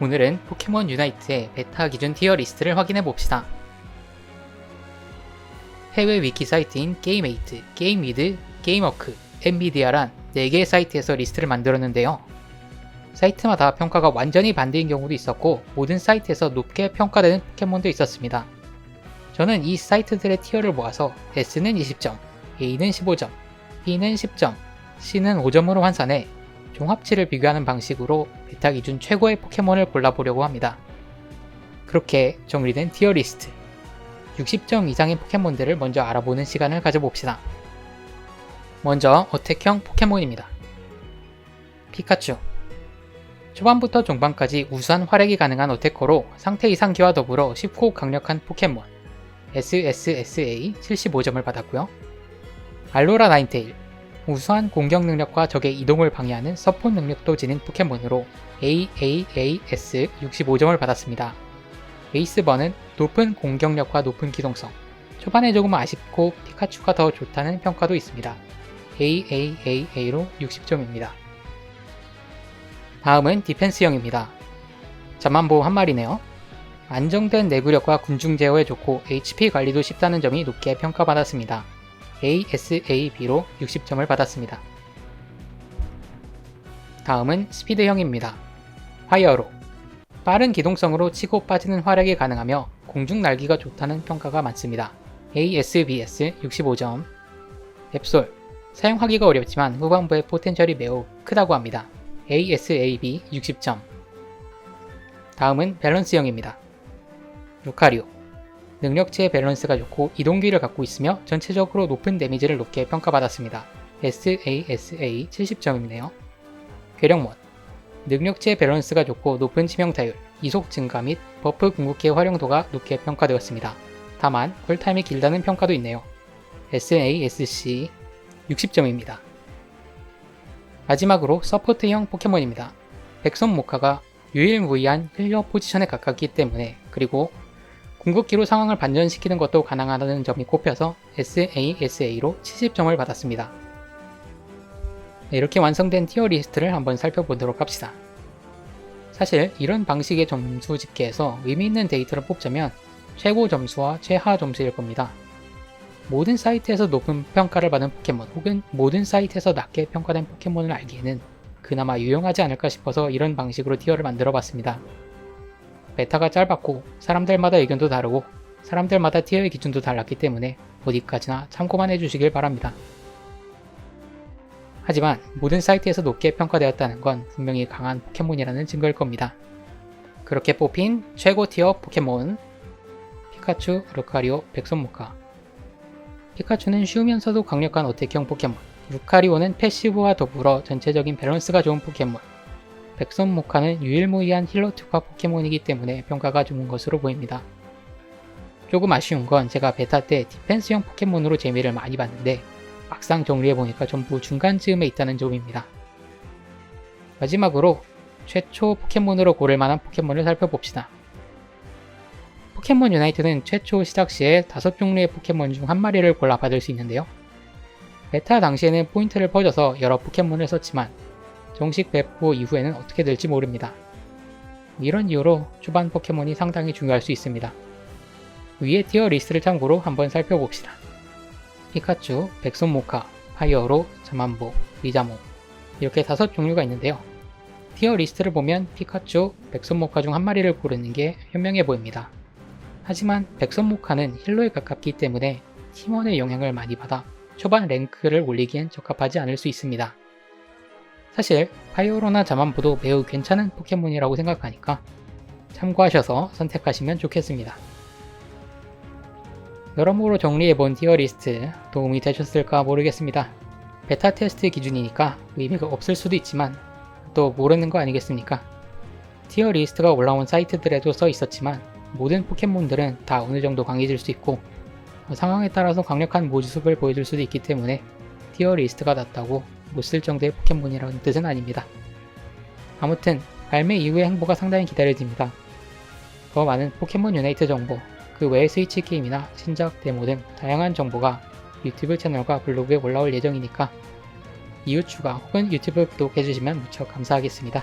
오늘은 포켓몬 유나이트의 베타 기준 티어 리스트를 확인해 봅시다. 해외 위키 사이트인 게임에이트, 게임위드, 게임워크, 엔비디아란 4개의 사이트에서 리스트를 만들었는데요. 사이트마다 평가가 완전히 반대인 경우도 있었고 모든 사이트에서 높게 평가되는 포켓몬도 있었습니다. 저는 이 사이트들의 티어를 모아서 S는 20점, A는 15점, B는 10점, C는 5점으로 환산해 종합치를 비교하는 방식으로 베타 기준 최고의 포켓몬을 골라보려고 합니다. 그렇게 정리된 티어 리스트 60점 이상의 포켓몬들을 먼저 알아보는 시간을 가져봅시다. 먼저 어택형 포켓몬입니다. 피카츄 초반부터 중반까지 우수한 활약이 가능한 어택커로 상태 이상기와 더불어 쉽고 강력한 포켓몬 SSSA 75점을 받았고요. 알로라 나인테일 우수한 공격 능력과 적의 이동을 방해하는 서폿 능력도 지닌 포켓몬으로 AAAS 65점을 받았습니다. 에이스버는 높은 공격력과 높은 기동성, 초반에 조금 아쉽고 피카츄가 더 좋다는 평가도 있습니다. AAAA로 60점입니다. 다음은 디펜스형입니다. 자만보 한 마리네요. 안정된 내구력과 군중 제어에 좋고 HP 관리도 쉽다는 점이 높게 평가받았습니다. ASAB로 60점을 받았습니다. 다음은 스피드형입니다. 화이어로 빠른 기동성으로 치고 빠지는 활약이 가능하며 공중 날기가 좋다는 평가가 많습니다. ASBS 65점 앱솔 사용하기가 어렵지만 후반부의 포텐셜이 매우 크다고 합니다. ASAB 60점 다음은 밸런스형입니다. 루카리오 능력치의 밸런스가 좋고 이동기를 갖고 있으며 전체적으로 높은 데미지를 높게 평가받았습니다. SASA 70점이네요. 괴력mod 능력치의 밸런스가 좋고 높은 치명타율, 이속 증가 및 버프 궁극기의 활용도가 높게 평가되었습니다. 다만 쿨타임이 길다는 평가도 있네요. SASC 60점입니다. 마지막으로 서포트형 포켓몬입니다. 백손 모카가 유일무이한 힐러 포지션에 가깝기 때문에 그리고 궁극기로 상황을 반전시키는 것도 가능하다는 점이 꼽혀서 SASA로 70점을 받았습니다. 네, 이렇게 완성된 티어 리스트를 한번 살펴보도록 합시다. 사실 이런 방식의 점수 집계에서 의미 있는 데이터를 뽑자면 최고 점수와 최하 점수일 겁니다. 모든 사이트에서 높은 평가를 받은 포켓몬 혹은 모든 사이트에서 낮게 평가된 포켓몬을 알기에는 그나마 유용하지 않을까 싶어서 이런 방식으로 티어를 만들어 봤습니다. 베타가 짧았고 사람들마다 의견도 다르고 사람들마다 티어의 기준도 달랐기 때문에 어디까지나 참고만 해주시길 바랍니다. 하지만 모든 사이트에서 높게 평가되었다는 건 분명히 강한 포켓몬이라는 증거일 겁니다. 그렇게 뽑힌 최고 티어 포켓몬 피카츄, 루카리오, 백손모카 피카츄는 쉬우면서도 강력한 어택형 포켓몬 루카리오는 패시브와 더불어 전체적인 밸런스가 좋은 포켓몬 백선 모카는 유일무이한 힐러2과 포켓몬이기 때문에 평가가 좋은 것으로 보입니다. 조금 아쉬운 건 제가 베타 때 디펜스형 포켓몬으로 재미를 많이 봤는데 막상 정리해보니까 전부 중간쯤에 있다는 점입니다. 마지막으로 최초 포켓몬으로 고를 만한 포켓몬을 살펴봅시다. 포켓몬 유나이트는 최초 시작 시에 다섯 종류의 포켓몬 중 한 마리를 골라 받을 수 있는데요. 베타 당시에는 포인트를 퍼져서 여러 포켓몬을 썼지만 정식 배포 이후에는 어떻게 될지 모릅니다. 이런 이유로 초반 포켓몬이 상당히 중요할 수 있습니다. 위의 티어 리스트를 참고로 한번 살펴봅시다. 피카츄, 백손모카, 파이어로, 자만보, 리자모 이렇게 다섯 종류가 있는데요. 티어 리스트를 보면 피카츄, 백손모카 중 한 마리를 고르는 게 현명해 보입니다. 하지만 백손모카는 힐러에 가깝기 때문에 팀원의 영향을 많이 받아 초반 랭크를 올리기엔 적합하지 않을 수 있습니다. 사실 파이오로나 자만보도 매우 괜찮은 포켓몬이라고 생각하니까 참고하셔서 선택하시면 좋겠습니다. 여러모로 정리해본 티어 리스트 도움이 되셨을까 모르겠습니다. 베타 테스트 기준이니까 의미가 없을 수도 있지만 또 모르는 거 아니겠습니까? 티어 리스트가 올라온 사이트들에도 써 있었지만 모든 포켓몬들은 다 어느 정도 강해질 수 있고 상황에 따라서 강력한 모습을 보여줄 수도 있기 때문에 티어 리스트가 낫다고 못 쓸 정도의 포켓몬이라는 뜻은 아닙니다. 아무튼 발매 이후의 행보가 상당히 기다려집니다. 더 많은 포켓몬 유나이트 정보, 그 외의 스위치 게임이나 신작 데모 등 다양한 정보가 유튜브 채널과 블로그에 올라올 예정이니까 이웃 추가 혹은 유튜브 구독해주시면 무척 감사하겠습니다.